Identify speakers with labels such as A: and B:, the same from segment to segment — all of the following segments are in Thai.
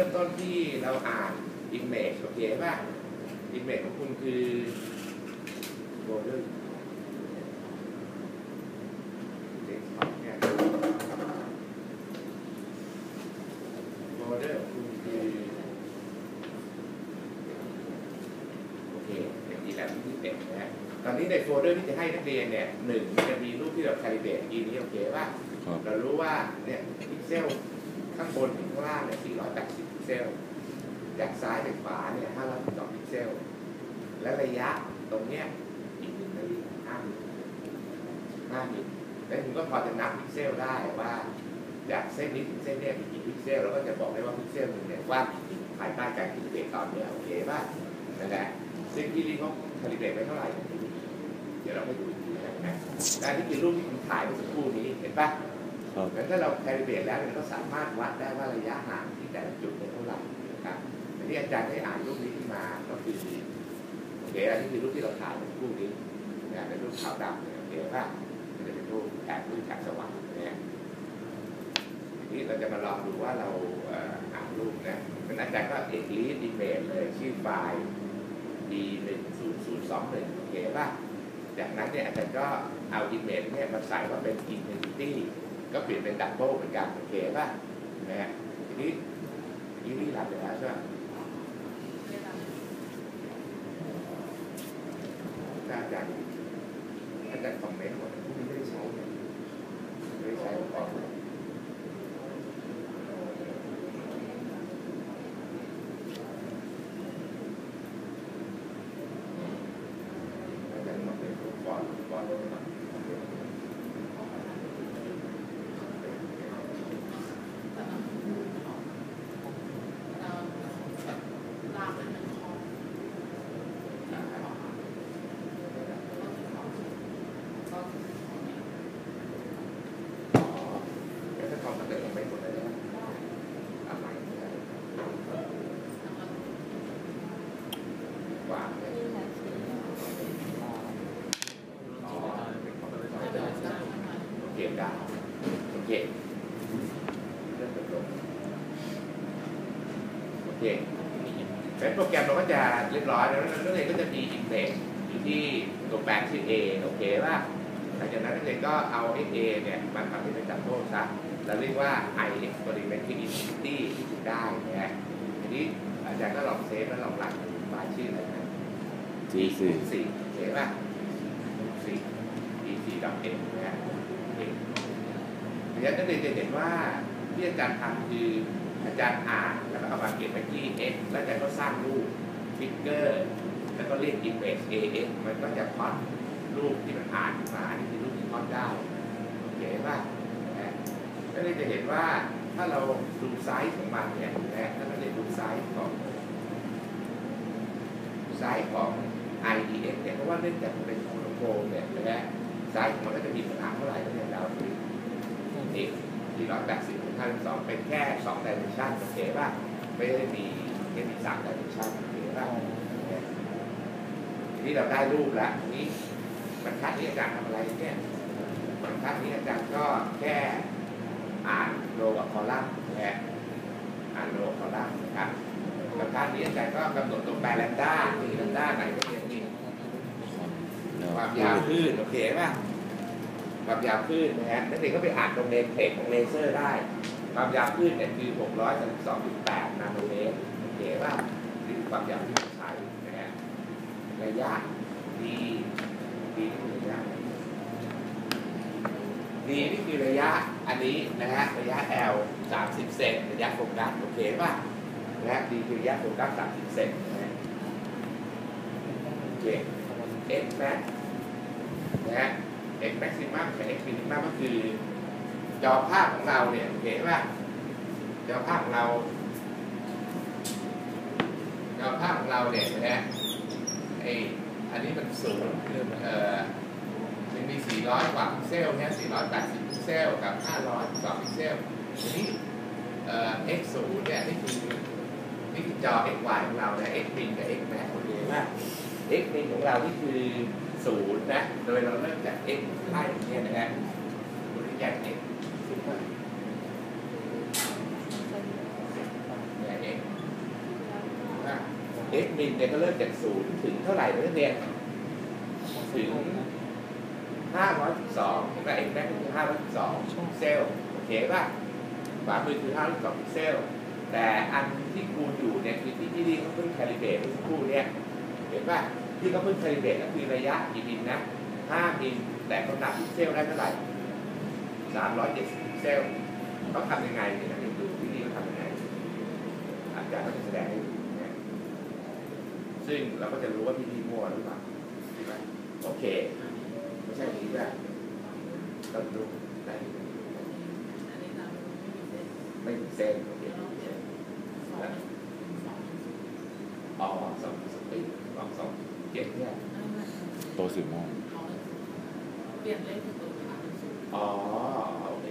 A: เริ่มต้นที่เราอ่าน image โอเคป่ะ image ของคุณคือ border desktop เนี่ย border ของคุณคือโอเคอย่างนี้แหละที่เต็มนะฮะตอนนี้ในโฟลเดอร์ที่จะให้นักเรียนเนี่ยหนึ่งมันจะมีรูปที่เรา calibrate อีนี้โอเคป่ะ
B: ครับ
A: เรารู้ว่าเนี่ยพิกเซล ข้างบนถึงข้างล่างเนี่ย 480 พิกเซล จากซ้ายไปขวาเนี่ย 512 พิกเซล และระยะตรงเนี้ยอีกหนึ่งนาฬิกา5มิล5มิลแล้วคุณก็พอจะนับพิกเซลได้ว่าจากเส้นนี้ถึงเส้นเนี้ยมีกี่พิกเซล แล้วก็จะบอกได้ว่าพิกเซลหนึ่งเนี่ยกว้างภายใต้การคาลิเบรตตอนเนี้ยโอเคป่ะนั่นแหละซึ่งที่นี่เขาคาลิเบรตไว้เท่าไหร่ เดี๋ยวเราไปดูอีกทีนะแต่นี่คือรูปที่ผมถ่ายเมื่อสักครู่นี้เห็นป่ะ
B: ครับ
A: งั้นถ้าเราแคลิเบรตแล้วเนี่ยก็สามารถวัดได้ว่าระยะห่างที่แต่ละจุดเนี่ยเท่าไหร่นะครับอันนี้อาจารย์ได้อ่านรูปนี้ขึ้นมาก็คือโอเคอันนี้คือรูปที่เราถ่ายเมื่อสักครู่นี้นะเป็นรูปขาวดำเนี่ยโอเคป่ะมันจะเป็นรูปแอบรูปแอบสว่างเนี่ยทีนี้เราจะมาลองดูว่าเราอ่านรูปนะมันอาจารย์ก็เอกลีดอิเมจเลยชื่อไฟล์ d 1 0 0 2 1โอเคป่ะจากนั้นเนี่ยอาจารย์ก็เอาอิมเมจเนี่ยมาใส่ว่าเป็น intensity ก็เปลี่ยนเป็นดับเบิลเหมือนกันโอเคป่ะนะฮะทีนี้ทีนี้รับไปแล้วใช่ไหมอาจารย์อาจารย์คอมเมนต์หมดพวกนี้ไม่ได้ใช้ไม่ได้ใช้อุปกอาจารย์คอมเมนต์อุปกรณ์อุปกรณ์อุปกรณ์อ๋อแล้วถ้าคอมเมนต์คอมเมนต์หมดเลยนะเอาใหม่เนี่ยวางเนี่ยอ๋อเป็นคอมเมนต์โอเคได้โอ เคเริ่มจบโอเคเป็นโปรแกรมเราก็จะเรียบร้อยแล้วนักเรียนก็จะมีอินเด็กอยู่ที่ตัวแปรชื่อ A โอเคป่ะหลังจากนั้นนักเรียนก็เอา x a เนี่ยมาทำให้เป็นจับโทษซะเราเรียกว่า i experimental intensity ที่ถูกได้นะฮะทีนี้อาจารย์ก็ลองเซฟแล้วลองรันไฟล์ชื่ออะไรนะ
B: G สี่
A: สี่โอเคป่ะสี่ e สี่ดอทเอ็นะ เคทีนี้นักเรียนจะเห็นว่าที่อาจารย์ทำคืออาจารย์อ่านแล้วก็เอามาเก็บไว้ที่ x แล้วอาจารย์ก็สร้างรูปฟิกเกอร์แล้วก็เรียก image AX มันก็จะพอตรูปที่มันอ่านมาอันนี้คือรูปที่พอตได้โอเคป่ะนะก็เลยจะเห็นว่าถ้าเราดูไซส์ของมันเนี่ยนะถ้าเราเรียนดูไซส์ของไซส์ของ IDX เนี่ยเพราะว่าเนื่องจากมันเป็นของลำโพงเนี่ยนะไซส์ของมันก็จะมีขนาดเท่าไหร่ก็เนี่ยเรา ดูนี่480คูณ52เป็นแค่2 dimension โอเคป่ะไม่ได้มีไม่มี3 dimension โอเคป่ะทีนี้เราได้รูปแล้วทีนี้บรรทัดนี้อาจารย์ทำอะไรเนี่ยบรรทัดนี้อาจารย์ก็แค่อ่านโลกับคอลัมน์นะฮะอ่านโลกับคอลัมน์นะครับบรรทัดนี้อาจารย์ก็กำหนดตัวแปรแลมด้านี่แลมด้าไหนก็เนี่ยนี่ความยาวคลื่นโอเคป่ะ ความยาวคลื่นนะฮะนักเรียนก็ไปอ่านตรงเลนเพจของเลเซอร์ได้ ความยาวคลื่นเนี่ยคือ 632.8 นาโนเมตรโอเคป่ะนี่คือความยาวที่เราใช้นะฮะระยะ d d นี่คือระยะอะไร d นี่คือระยะอันนี้นะฮะระยะ l 30 เซนระยะโฟกัสโอเคป่ะนะฮะ d คือระยะโฟกัส 30 เซนนะฮะโอเค x max นะฮะ x maximum กับ x minimum ก็คือ จอภาพของเราเนี่ยโอเคป่ะจอภาพของเรา จอภาพของเราเนี่ยนะฮะไออันนี้มันสูงเอ่อมันมี 400 กว่าพิกเซลเนี่ย480 พิกเซล กับ 500 2พิกเซลทีนี้เอ่อ x 0เนี่ยนี่คือนี่คือจอ x y ของเรานะ x min กับ x max โอเคไหม x min ของเรานี่คือ ศูนย์นะ โดยเราเริ่มจาก x ไล่อย่างเงี้ยนะฮะบริแยก x เนี่ย x x มินเนี่ยก็เริ่มจากศูนย์ถึงเท่าไหร่นะเรียนถึงห้าร้อยสิบสองเห็นไหม x max คือห้าร้อยสิบสองเซลล์โอเคป่ะขวามือคือห้าร้อยสิบสองเซลแต่อันที่คูอยู่เนี่ยคือที่ที่นี่เขาเพิ่งแคลิเบรตเมื่อสักครู่เนี่ยเห็นป่ะ ที่เขาเพิ่งแคลิเบรตก็คือระยะกี่มิลนะห้ามิลแต่เขาหนักพิกเซลได้เท่าไหร่สามร้อยเจ็ดสิบพิกเซลเขาทำยังไงเนี่ยนะดูที่นี่เขาทำยังไงอาจารย์ก็จะแสดงให้ดูนะซึ่งเราก็จะรู้ว่าพี่นี่มั่วหรือเปล่าใช่ไหมโอเคไม่ใช่อย่างนี้แบบต้องดูได้
B: อันนี้เราไม่มีเส้น
A: ไม่มีเส้นโอเค
B: เราเปลี่ยนสองสอง
A: อ๋อสองสองเอ้ยสองสอง เจ็ดเนี่ย
B: ไม่ไม่
C: ตัวสีม่วง
B: เขาเลยเปลี่ยนเลขเป็นตัวขาเป็นศูนย์
A: อ๋อโอเค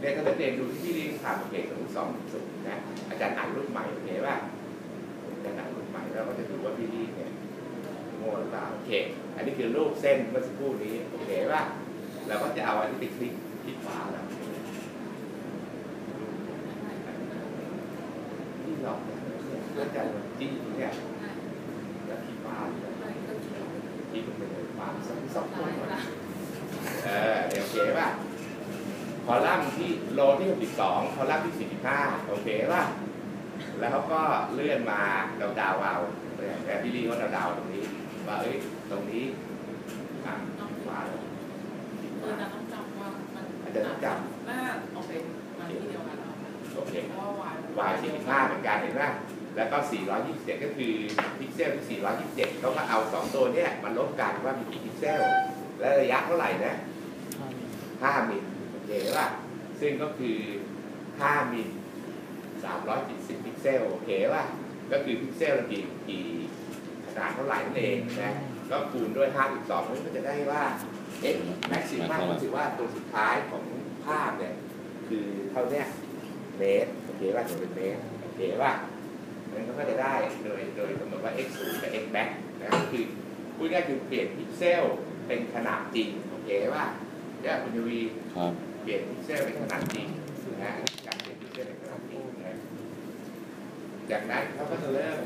A: เนี่ยก็จะเรียนดูที่พี่นี่ผ่านโอเคสองสองศูนย์นะอาจารย์อ่านรูปใหม่โอเคป่ะอาจารย์อ่านรูปใหม่แล้วก็จะดูว่าพี่นี่เนี่ยโง่หรือเปล่าโอเค อันนี้คือรูปเส้นเมื่อสักครู่นี้โอเคป่ะเราก็จะเอาอันนี้ไปคลิกคลิกขวาแล้วที่หลอกเนี่ยเพื่อใจมันจี้เนี่ยแล้วที่ฟ้าเนี่ยที่มันเป็นฟ้าสองสองคนเออโอเคป่ะคอลัมน์ที่โลที่หกสิบสองคอลัมน์ที่สี่สิบห้าโอเคป่ะแล้วเขาก็เลื่อนมาดาวดาวเอาแต่พี่ลีเขาดาวดาวตรงนี้ว่าเอ้ยตรงนี้อะฟ้า
B: คือจะต้องจำว่ามัน
A: อาจจะต้องจ
B: น่าโอเคมาที่เดียวกันเราำ
A: โอเค
B: เพราะว่าวายวา
A: ย45เหมือนกันเห็นไหม แล้วก็ 427 ก็คือพิกเซลที่ 427เขาก็เอา 2 ตัวเนี้ยมาลบกันว่ามีกี่พิกเซล และระยะเท่าไหร่นะ 5 มิลโอเคป่ะ ซึ่งก็คือ 5 มิล370 พิกเซล โอเคป่ะ ก็คือพิกเซลละกี่กี่ขนาดเท่าไหร่นั่นเองนะ ก็คูณด้วย 52มันก็จะได้ว่า x maximum ก็ถือว่าตัวสุดท้ายของภาพเนี่ย คือเท่าเนี้ยเมตร โอเคป่ะถึงเป็นเมตร โอเคป่ะ มันก็จะได้โดยโดยกำหนดว่า x 0กับ x max นะก็คือพูดง่ายๆคือเปลี่ยนพิกเซลเป็นขนาดจริงโอเคป่ะเนี่ยคุณทวี
C: ครับ
A: เปลี่ยนพิกเซลเป็นขนาดจริงนะการเปลี่ยนพิกเซลเป็นขนาดจริงนะจากนั้นเขาก็จะเริ่ม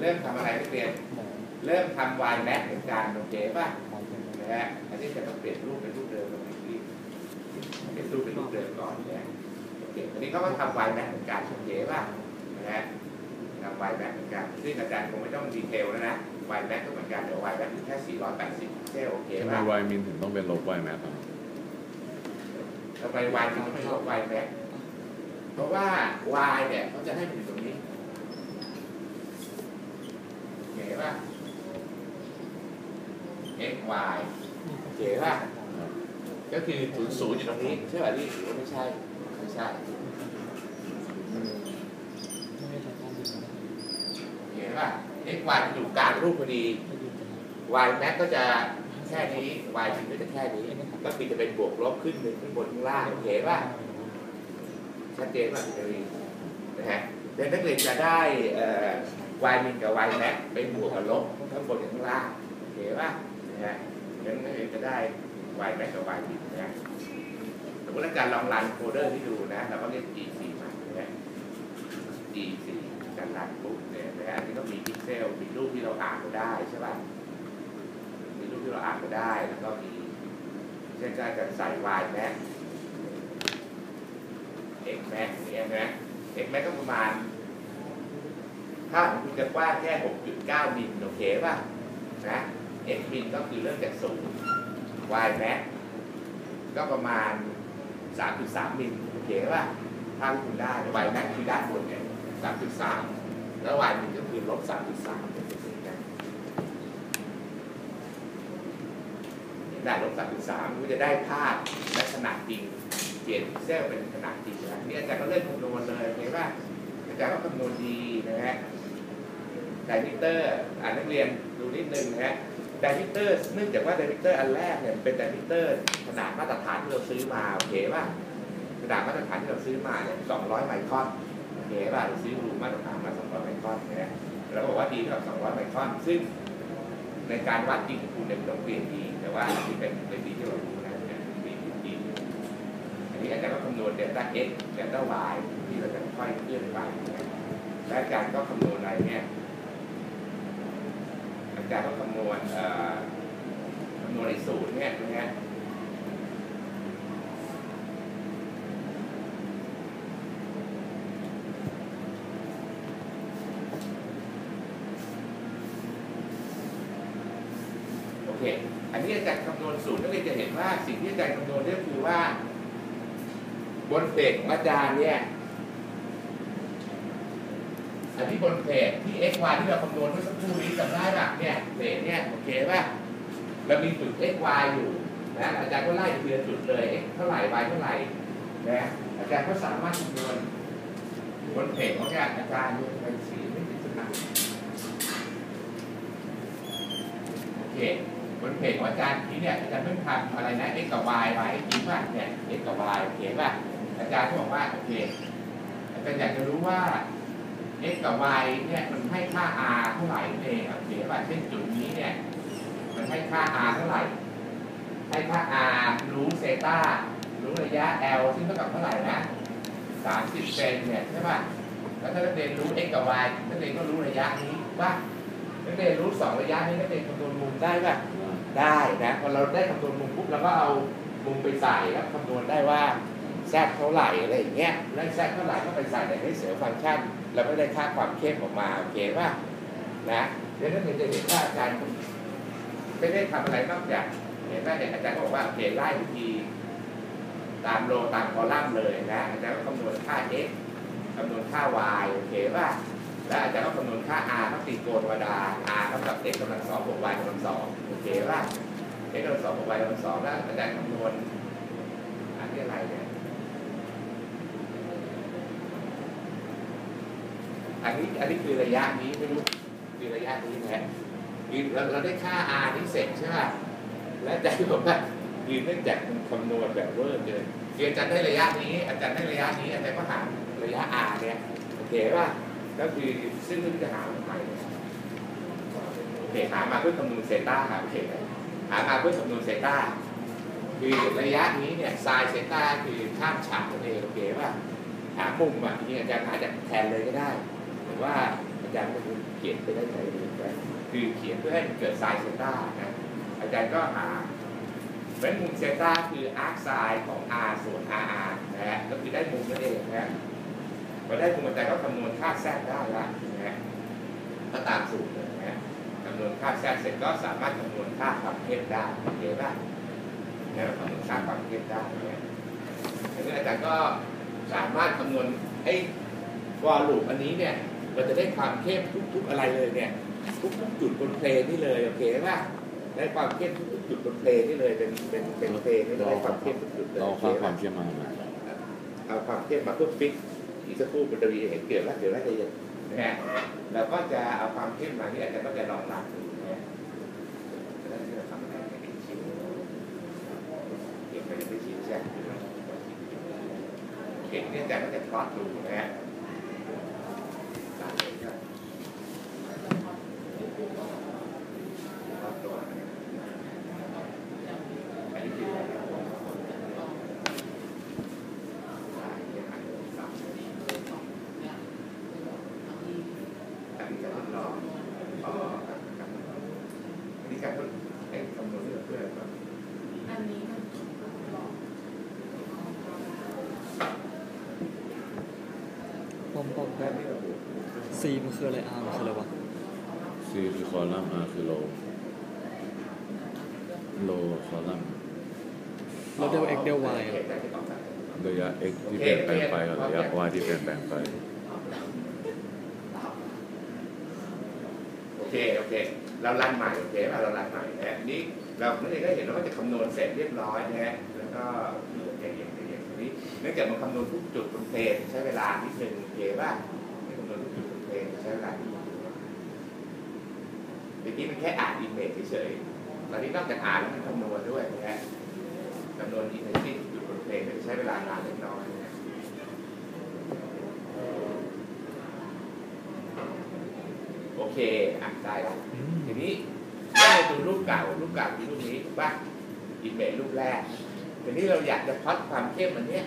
A: เริ่มทำอะไรนักเรียนเริ่มทำ y max เหมือนกันโอเคป่ะนะฮะอันนี้จะต้องเปลี่ยนรูปเป็นรูปเดิมตรงนี้เป็นรูปเป็นรูปเดิมก่อนเนี่ยโอเคอันนี้เขาก็ทำไวแม็กเหมือนกันโอเคป่ะนะฮะทำไวแม็กเหมือนกันซึ่งอาจารย์คงไม่ต้องดีเทลแล้วนะไวแม็กก็เหมือนกันเดี๋ยวไวแม็กคือแค่ 480พิกเซลโอเค
C: ทำไม
A: ป่ะ
C: วายมินถึงต้องเป็นลบวายแมทครับ
A: ทำไมไวถึงไม่ลบไวแม็กเพราะว่าวายเนี่ยเขาจะให้มันอยู่ตรงนี้โอเคป่ะ x y โอเคป่ะ ก็คือศูนย์ศูนย์อยู่ตรงนี้ ใช่ป่ะนี่หรือว่าไม่ใช่ไม่ ใช่เห็นป่ะ x y อยู่กลางรูปพอดี y max ก็จะแค่นี้ y จริงก็จะแค่นี้ก็คือจะเป็นบวกลบขึ้นหนึ่งขึ้นบนข้างล่างโอเคป่ะชัดเจนป่ะคุณทวีนะฮะเดี๋ยวนักเรียนจะได้เอ่อ y min กับ y max เป็นบวกกับลบข้งบนกับข้งล่างโอเคป่ะนะฮะงั้นนักเรียนจะได้ y max กับ y min นะ สมมติอาจารย์ลองรันโคเดอร์ที่ดูนะเราก็เรียก G4 มานะ G4 การรันปุ๊บเนี่ยนะอันนี้ก็มีพิกเซลมีรูปที่เราอ่านก็ได้ใช่ป่ะมีรูปที่เราอ่านก็ได้แล้วก็มีเช่นการจะใส่ y max x max เนี่ยนะ x max ก็ประมาณถ้าคุณจะกว้างแค่ 6.9 มิลโอเคป่ะนะ x min ก็คือเริ่มจากศูนย์ y max ก็ประมาณ 3.3มิลโอเคป่ะถ้าที่คุณได้ y max คือด้านบนเนี่ย3.3 แล้ว y min ก็คือลบ3.3นะได้ลบ3.3คุณจะได้ภาพและขนาดจริงเปลี่ยนพิกเซลเป็นขนาดจริงแล้วนี่อาจารย์ก็เริ่มคำนวณเลยเห็นป่ะอาจารย์ก็คำนวณดีนะฮะไดมิเตอร์อ่านนักเรียนดูนิดนึงนะฮะ ไดมิเตอร์เนื่องจากว่าไดมิเตอร์อันแรกเนี่ยเป็นไดมิเตอร์ขนาดมาตรฐานที่เราซื้อมาโอเคป่ะขนาดมาตรฐานที่เราซื้อมาเนี่ย200ไมครอนโอเคป่ะเราซื้อรูมาตรฐานมา200ไมครอนนะเราบอกว่าดีเท่ากับ200ไมครอนซึ่งในการวัดจริงคุณเนี่ยต้องเปลี่ยนดี แต่ว่าอันนี้เป็นเป็นดีที่เรารู้นะดีดีอันนี้อาจารย์ก็คำนวณเดลต้า x เดลต้า y ที่เราจะค่อยเคลื่อนไปและอาจารย์ก็คำนวณอะไรเนี่ย จารย์ก็คำนวณคำนวณไอ้สูตรเนี่ยตรงนี้ยโอเค อันนี้อาจารย์คำนวณสูตรนักเรียนจะเห็นว่าสิ่งที่อาจารย์คำนวณเนี่ยคือว่า บนเพจของอาจารย์เนี่ย อันที่บนเพจที่ x y ที่เราคำนวณเมื่อสักครู่นี้จำได้ป่ะเนี่ยเพจเนี่ยโอเคป่ะเรามีจุด x y อยู่นะอาจารย์ก็ไล่ทีละจุดเลย x เท่าไหร่ y เท่าไหร่นะอาจารย์ก็สามารถคำนวณบนเพจของอาจารย์อาจารย์เนี่ยไปสีไม่ติดสนับโอเคบนเพจของอาจารย์ที่เนี่ยอาจารย์เพิ่งทำอะไรนะ x กับ y ไว้จริงป่ะเนี่ย x กับ y โอเคป่ะอาจารย์ก็บอกว่าโอเคอาจารย์อยากจะรู้ว่า x กับ y เนี่ยมันให้ค่า r เท่าไหร่นั่นเองโอเคป่ะเช่นจุดนี้เนี่ยมันให้ค่า r เท่าไหร่ ให้ค่า r รู้เซตารู้ระยะ l ซึ่งเท่ากับเท่าไหร่นะ30เซนเนี่ยใช่ป่ะแล้วถ้านักเรียนรู้ x กับ y นักเรียนก็รู้ระยะนี้ป่ะนักเรียนรู้สองระยะนี้นักเรียนคำนวณมุมได้ป่ะได้นะพอเราได้คำนวณมุมปุ๊บเราก็เอามุมไปใส่แล้วคำนวณได้ว่าแซกเท่าไหร่อะไรอย่างเงี้ยแล้วแซกเท่าไหร่ก็ไปใส่ในให้เสือฟังก์ชัน แล้วก็ได้ค่าความเข้มออกมาโอเคป่ะนะเดี๋ยวนักเรียนจะเห็นว่าอาจารย์ไม่ได้ทำอะไรนอกจากเห็นว่าเนี่ยอาจารย์ก็บอกว่าเขียนไล่วิธีตามโลตามคอลัมน์เลยนะอาจารย์ก็คำนวณค่า x คำนวณค่า y โอเคป่ะแล้วอาจารย์ก็คำนวณค่า r ก็ตีโกณธรรมดา r เท่ากับ x กำลังสองบวก y กำลังสองโอเคป่ะ x กำลังสองบวก y กำลังสองแล้วอาจารย์คำนวณอันนี้อะไรเนี่ย อันนี้อันนี้คือระยะนี้ไม่รู้คือระยะนี้นะฮะคือเราเราได้ค่า r นี่เสร็จใช่ไหมและอาจารย์บอกว่าคือเนื่องจากมันคำนวณแบบเวอร์เกินคืออาจารย์ได้ระยะนี้ อาจารย์ได้ระยะนี้อาจารย์ก็หาระยะ r เนี่ยโอเคป่ะก็คือซึ่งไม่รู้จะหาทำไมเนี่ยโอเคหามาเพื่อคำนวณเซต้าโอเคหามาเพื่อคำนวณเซต้าคือระยะนี้เนี่ยไซน์เซต้าคือข้ามฉากนั่นเองโอเคป่ะหามุมอะจริงอาจารย์หาจากแทนเลยก็ได้ รือว่าอาจารย์ก็เขียนไปได้ใจดีไปคือเขียนเพื่อให้มันเกิดไซน์เซต้านะอาจารย์ก็หาเพราะฉะนั้นมุมเซต้าคืออาร์คไซน์ของ r ส่วน r r นะฮะก็คือได้มุมนั่นเองนะฮะพอได้มุมอาจารย์ก็คำนวณค่าแทรกได้ล้วนะฮะก็ตามสูตรเลยนะฮะคำนวณค่าแทรกเสร็จก็สามารถคำนวณค่าความเข้มได้โอเคป่ะนะคำนวณค่าความเข้มได้นะฮะอันนี้อาจารย์ก็สามารถคำนวณไอ้วอลลุ่มอันนี้เนี่ย เราจะได้ความเข้มทุก ๆอะไรเลยเนี่ย ทุกๆจุดบนเพลนนี่เลยโอเคป่ะได้ความเข้มทุกๆจุดบนเพลนนี่เลยเป็นเป็นเป็นเพลนนี่ได้ความเข้มทุกจุดเลย
C: เรา
A: โอเค
C: ค่าความเข้มมา
A: เอาความเข้มมาเพื่อฟิกอีกสักครู่มันจะมีเห็นเกิดแล้วเดี๋ยวแล้วจะเย็นนะฮะเราก็จะเอาความเข้มมาที่อาจารย์ก็จะลองรับดูนะฮะแล้วที่เราทำอะได้เป็นชิ้นเก็บไปเป็นชิ้นแช่เข็มเนี่ยอาจารย์ก็จะพลอตดูนะฮะ ตามเลยครับรอบตัวนะครับอันนี้คืออะไรครับสายเนี่ยหันสามอันนี้จะทดลองอ๋อครับครับอันนี้การทดไอ้คำนวณเพื่อเพื่อแบบ
B: อันนี้มันบอก
D: ปอมปอม
A: แค่ที่เราดู
D: ซีมันคืออะไรอาร์มันคืออะไรวะ
C: ซีคือคอลัมน์อาร์คือโลโลคอลัมน์
D: เราเดลเอ็กเดลวาย
A: โอเคได้ที่ตอบได้
C: ระยะ x ที่เปลี่ยนแปลงไปกับระยะ y ที่เปลี่ยนแปลงไป
A: โอเคโอเค เรารันใหม่โอเคป่ะเรารันใหม่นะนี่เราไม่ได้ก็เห็นแล้วว่าจะคำนวณเสร็จเรียบร้อยนะฮะแล้วก็เหลือแค่เองแค่เองทีนี้เนื่องจากมันคำนวณทุกจุดบนเพลนใช้เวลานิดนึงโอเคป่ะไม่คำนวณทุกจุดบนเพลนใช้เวลานิดนึง เมื่อกี้มันแค่อ่านอิมเมจเฉยๆตอนนี้นอกจากอ่านแล้วมันคำนวณด้วยนะฮะคำนวณอินเทนซิทุกจุดบนเพลนใช้เวลานานเล็กน้อยนะโอเคอะได้แล้วทีนี้ถ้ดูรูปเก่ารูปเก่าคือรูปนี้ถูกป่ะอิมเมจรูปแรกทีนี้เราอยากจะพลอตความเข้มอันเนี้ย